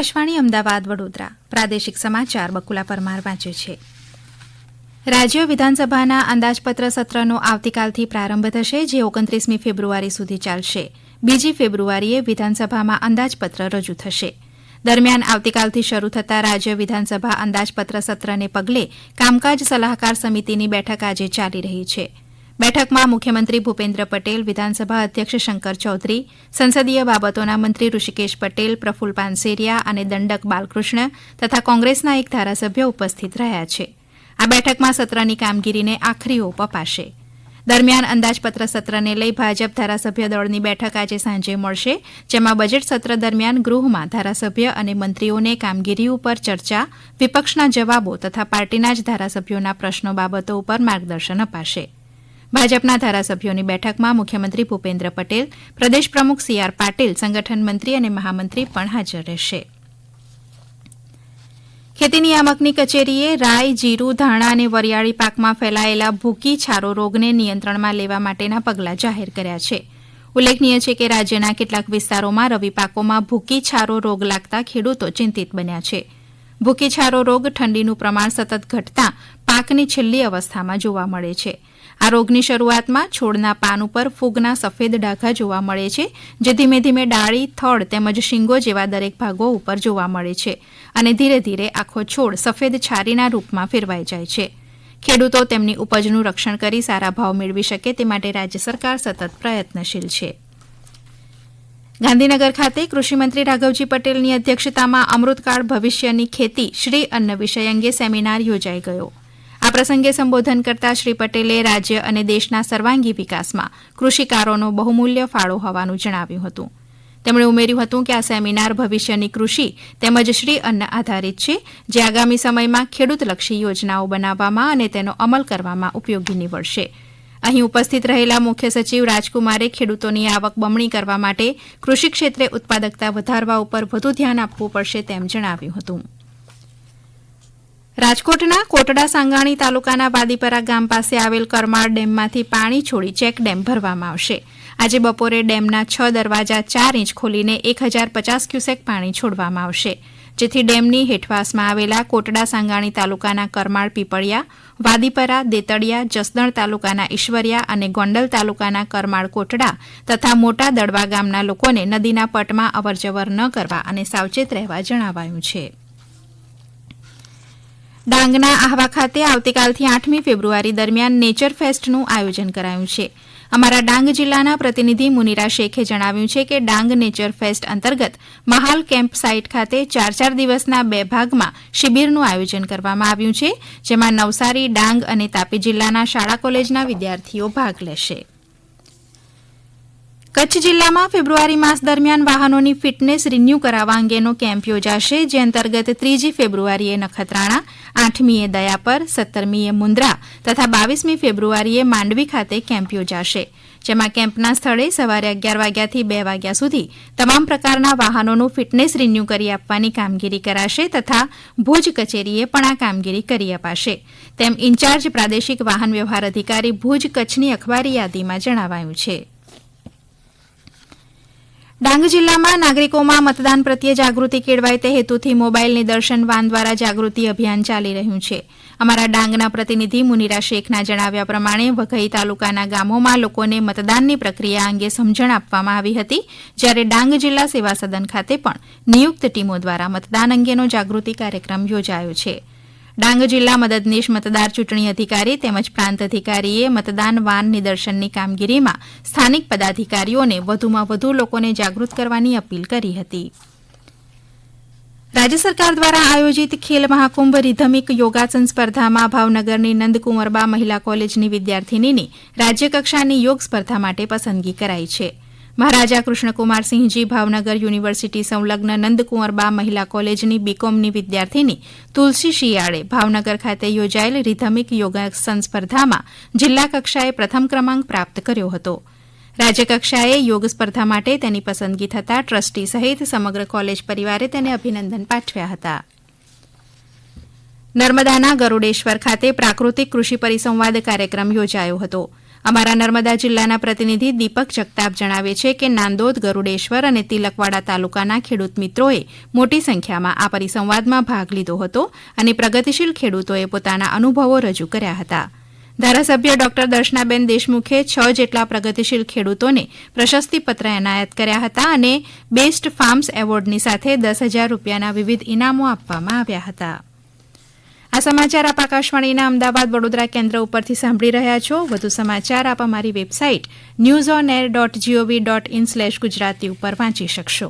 આકાશવાણી અમદાવાદ વડોદરા. પ્રાદેશિક સમાચાર બકુલા પરમાર વાંચે છે. રાજ્ય વિધાનસભાના અંદાજપત્ર સત્રનો આવતીકાલથી પ્રારંભ થશે, જે ઓગણત્રીસમી ફેબ્રુઆરી સુધી ચાલશે. બીજી ફેબ્રુઆરીએ વિધાનસભામાં અંદાજપત્ર રજૂ થશે. દરમિયાન આવતીકાલથી શરૂ થતા રાજ્ય વિધાનસભા અંદાજપત્ર સત્રને પગલે કામકાજ સલાહકાર સમિતિની બેઠક આજે ચાલી રહી છે. બેઠકમાં મુખ્યમંત્રી ભૂપેન્દ્ર પટેલ, વિધાનસભા અધ્યક્ષ શંકર ચૌધરી, સંસદીય બાબતોના મંત્રી ઋષિકેશ પટેલ, પ્રફુલ પાનસેરિયા અને દંડક બાલકૃષ્ણ તથા કોંગ્રેસના એક ધારાસભ્ય ઉપસ્થિત રહ્યા છે. આ બેઠકમાં સત્રની કામગીરીને આખરી ઓપ અપાશે. દરમિયાન અંદાજપત્ર સત્રને લઈ ભાજપ ધારાસભ્ય દળની બેઠક આજે સાંજે મળશે, જેમાં બજેટ સત્ર દરમિયાન ગૃહમાં ધારાસભ્ય અને મંત્રીઓને કામગીરી ઉપર ચર્ચા, વિપક્ષના જવાબો તથા પાર્ટીના જ ધારાસભ્યોના પ્રશ્નો બાબતો ઉપર માર્ગદર્શન અપાશે. ભાજપના ધારાસભ્યોની બેઠકમાં મુખ્યમંત્રી ભૂપેન્દ્ર પટેલ, પ્રદેશ પ્રમુખ સી આર પાટીલ, સંગઠન મંત્રી અને મહામંત્રી પણ હાજર રહેશે. ખેતી નિયામકની કચેરીએ રાઈ, જીરું, ધાણા અને વરિયાળી પાકમાં ફેલાયેલા ભૂકી છારો રોગને નિયંત્રણમાં લેવા માટેના પગલાં જાહેર કર્યા છે. ઉલ્લેખનીય છે કે રાજ્યના કેટલાક વિસ્તારોમાં રવિ પાકોમાં ભૂકી છારો રોગ લાગતા ખેડૂતો ચિંતિત બન્યા છે. ભૂકી છારો રોગ ઠંડીનું પ્રમાણ સતત ઘટતા પાકની છેલ્લી અવસ્થામાં જોવા મળે છે. આ રોગની શરૂઆતમાં છોડના પાન ઉપર ફૂગના સફેદ ડાઘા જોવા મળે છે, જે ધીમે ધીમે ડાળી, થડ તેમજ શીંગો જેવા દરેક ભાગો ઉપર જોવા મળે છે અને ધીરે ધીરે આખો છોડ સફેદ છારીના રૂપમાં ફેરવાઈ જાય છે. ખેડૂતો તેમની ઉપજનું રક્ષણ કરી સારા ભાવ મેળવી શકે તે માટે રાજ્ય સરકાર સતત પ્રયત્નશીલ છે. ગાંધીનગર ખાતે કૃષિમંત્રી રાઘવજી પટેલની અધ્યક્ષતામાં અમૃતકાળ ભવિષ્યની ખેતી શ્રી અન્ન વિષય અંગે સેમિનાર યોજાઈ ગયો. આ પ્રસંગે સંબોધન કરતા શ્રી પટેલે રાજ્ય અને દેશના સર્વાંગી વિકાસમાં કૃષિકારોનો બહુમૂલ્ય ફાળો હોવાનું જણાવ્યું હતું. તેમણે ઉમેર્યું હતું કે આ સેમિનાર ભવિષ્યની કૃષિ તેમજ શ્રી અન્ન આધારિત છે, જે આગામી સમયમાં ખેડૂતલક્ષી યોજનાઓ બનાવવામાં અને તેનો અમલ કરવામાં ઉપયોગી નીવડશે. અહીં ઉપસ્થિત રહેલા મુખ્ય સચિવ રાજકુમારે ખેડૂતોની આવક બમણી કરવા માટે કૃષિ ક્ષેત્રે ઉત્પાદકતા વધારવા ઉપર વધુ ધ્યાન આપવું પડશે તેમ જણાવ્યું હતું. રાજકોટના કોટડા સાંગાણી તાલુકાના વાદીપરા ગામ પાસે આવેલ કરમાળ ડેમમાંથી પાણી છોડી ચેક ડેમ ભરવામાં આવશે. આજે બપોરે ડેમના છ દરવાજા ચાર ઇંચ ખોલીને એક હજાર પચાસ ક્યુસેક પાણી છોડવામાં આવશે. જેથી ડેમની હેઠવાસમાં આવેલા કોટડા સાંગાણી તાલુકાના કરમાળ પીપળિયા, વાદીપરા દેતળિયા જસદણ તાલુકાના ઈશ્વરિયા અને ગોંડલ તાલુકાના કરમાળ કોટડા તથા મોટા દડવા ગામના લોકોને નદીના પટમાં અવરજવર ન કરવા અને સાવચેત રહેવા જણાવાયું છે. ડાંગના આહવા ખાતે આવતીકાલથી આઠમી ફેબ્રુઆરી દરમિયાન નેચર ફેસ્ટનું આયોજન કરાયું છે. અમારા ડાંગ જિલ્લાના પ્રતિનિધિ મુનિરા શેખે જણાવ્યું છે કે ડાંગ નેચર ફેસ્ટ અંતર્ગત મહાલ કેમ્પ સાઇટ ખાતે ચાર ચાર દિવસના બે ભાગમાં શિબિરનું આયોજન કરવામાં આવ્યું છે, જેમાં નવસારી, ડાંગ અને તાપી જિલ્લાના શાળા કોલેજના વિદ્યાર્થીઓ ભાગ લેશે. કચ્છ જિલ્લામાં ફેબ્રુઆરી માસ દરમિયાન વાહનોની ફિટનેસ રિન્યુ કરાવવા અંગેનો કેમ્પ યોજાશે, જે અંતર્ગત ત્રીજી ફેબ્રુઆરીએ નખત્રાણા, આઠમીએ દયાપર, સત્તરમીએ મુન્દ્રા તથા બાવીસમી ફેબ્રુઆરીએ માંડવી ખાતે કેમ્પ યોજાશે. જેમાં કેમ્પના સ્થળે સવારે અગિયાર વાગ્યાથી બે વાગ્યા સુધી તમામ પ્રકારના વાહનોનું ફિટનેસ રિન્યુ કરી આપવાની કામગીરી કરાશે તથા ભુજ કચેરીએ પણ આ કામગીરી કરી અપાશે. તેમ ઇન્ચાર્જ પ્રાદેશિક વાહન વ્યવહાર અધિકારી ભુજ કચ્છની અખબારી યાદીમાં જણાવાયું છે. ડાંગ જિલ્લામાં નાગરિકોમાં મતદાન પ્રત્યે જાગૃતિ કેળવાય તે હેતુથી મોબાઈલ નિદર્શન વાન દ્વારા જાગૃતિ અભિયાન ચાલી રહ્યું છે. અમારા ડાંગના પ્રતિનિધિ મુનિરા શેખના જણાવ્યા પ્રમાણે વઘઈ તાલુકાના ગામોમાં લોકોને મતદાનની પ્રક્રિયા અંગે સમજણ આપવામાં આવી હતી, જ્યારે ડાંગ જિલ્લા સેવા સદન ખાતે પણ નિયુક્ત ટીમો દ્વારા મતદાન અંગેનો જાગૃતિ કાર્યક્રમ યોજાયો છે. ડાંગ જિલ્લા મદદનીશ મતદાર ચૂંટણી અધિકારી તેમજ પ્રાંત અધિકારીએ મતદાન વાન નિદર્શનની કામગીરીમાં સ્થાનિક પદાધિકારીઓને વધુમાં વધુ લોકોને જાગૃત કરવાની અપીલ કરી હતી. રાજ્ય સરકાર દ્વારા આયોજિત ખેલ મહાકુંભ રિધમિક યોગાસન સ્પર્ધામાં ભાવનગરની નંદકુંવરબા મહિલા કોલેજની વિદ્યાર્થિનીની રાજ્યકક્ષાની યોગ સ્પર્ધા માટે પસંદગી કરાઈ છે. મહારાજા કૃષ્ણકુમારસિંહજી ભાવનગર યુનિવર્સિટી સંલગ્ન નંદકુંવરબા મહિલા કોલેજની બીકોમની વિદ્યાર્થીની તુલસી શિયાળે ભાવનગર ખાતે યોજાયેલ રિધમિક યોગાસન સ્પર્ધામાં જિલ્લા કક્ષાએ પ્રથમ ક્રમાંક પ્રાપ્ત કર્યો હતો. રાજ્યકક્ષાએ યોગ સ્પર્ધા માટે તેની પસંદગી થતાં ટ્રસ્ટી સહિત સમગ્ર કોલેજ પરિવારે તેને અભિનંદન પાઠવ્યા હતા. નર્મદાના ગરૂડેશ્વર ખાતે પ્રાકૃતિક કૃષિ પરિસંવાદ કાર્યક્રમ યોજાયો હતો. અમારા નર્મદા જિલ્લાના પ્રતિનિધિ દીપક જગતાપ જણાવે છે કે નાંદોદ, ગરુડેશ્વર અને તિલકવાડા તાલુકાના ખેડૂત મિત્રોએ મોટી સંખ્યામાં આ પરિસંવાદમાં ભાગ લીધો હતો અને પ્રગતિશીલ ખેડૂતોએ પોતાના અનુભવો રજૂ કર્યા હતા. ધારાસભ્ય ડોક્ટર દર્શનાબેન દેશમુખે છ જેટલા પ્રગતિશીલ ખેડૂતોને પ્રશસ્તિપત્ર એનાયત કર્યા હતા અને બેસ્ટ ફાર્મ્સ એવોર્ડની સાથે દસ હજાર રૂપિયાના વિવિધ ઇનામો આપવામાં આવ્યા હતા. આ સમાચાર આપ આકાશવાણીના અમદાવાદ વડોદરા કેન્દ્ર ઉપરથી સાંભળી રહ્યા છો. વધુ સમાચાર આપ અમારી website news on air dot G O V dot in slash Gujarati ઉપર વાંચી શકશો.